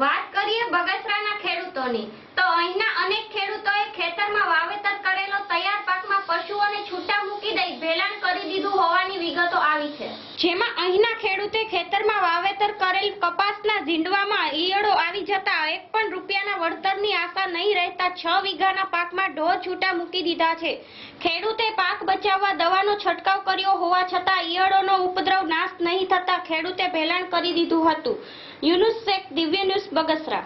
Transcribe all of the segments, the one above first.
વાત કરીએ બગસરાના ખેડૂતોની. તો અહીંના અનેક ખેડૂતોએ ખેતરમાં વાવેતર કરેલો તૈયાર પાકમાં પશુઓને છૂટા મૂકી દઈ ભેલાણ કરી દીધું હોવાની વિગતો આવી છે. જેમાં અહીંના ખેડૂતે ખેતરમાં વાવેતર કરેલ કપાસના ઝીંડવામાં ઈયળો આવી જતા એક પણ રૂપિયાના વળતરની આશા નહીં રહેતા છ વીઘાના પાકમાં ઢોર છૂટા મૂકી દીધા છે. ખેડૂતે પાક છંટકાવ કર્યો હોવા છતાં ઈયળોનો ઉપદ્રવ નાશ નહીં થતા ખેડૂતે ભેલાણ કરી દીધું હતું. યુનુસ શેખ દિવ્ય ન્યૂઝ બગસરા.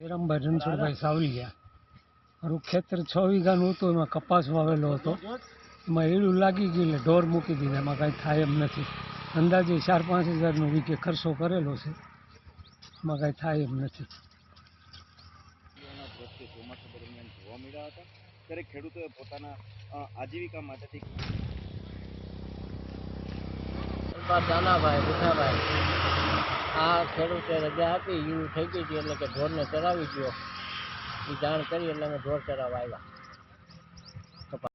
વિરમભાઈ રણછોડભાઈ સાવલિયા. મારું ખેતર છ વીઘાનું હતું એમાં કપાસ વાવેલો હતો. એમાં એળું લાગી ગયું એટલે ઢોર મૂકી દીધા. એમાં કાંઈ થાય એમ નથી. અંદાજે ચાર પાંચ હજારનો વીઘે ખર્ચો કરેલો છે. એમાં કાંઈ થાય એમ નથી. જોવા મળ્યા હતા. ત્યારે ખેડૂતોએ પોતાના આજીવિકા માટેથી દાનાભાઈ બુઠાભાઈ આ ખેડૂતે રજા હતી ઈવું થઈ ગઈ હતી એટલે કે ઢોરને ચરાવી ગયો. એ જાણ કરી એટલે અમે ઢોર ચરાવવા આવ્યા.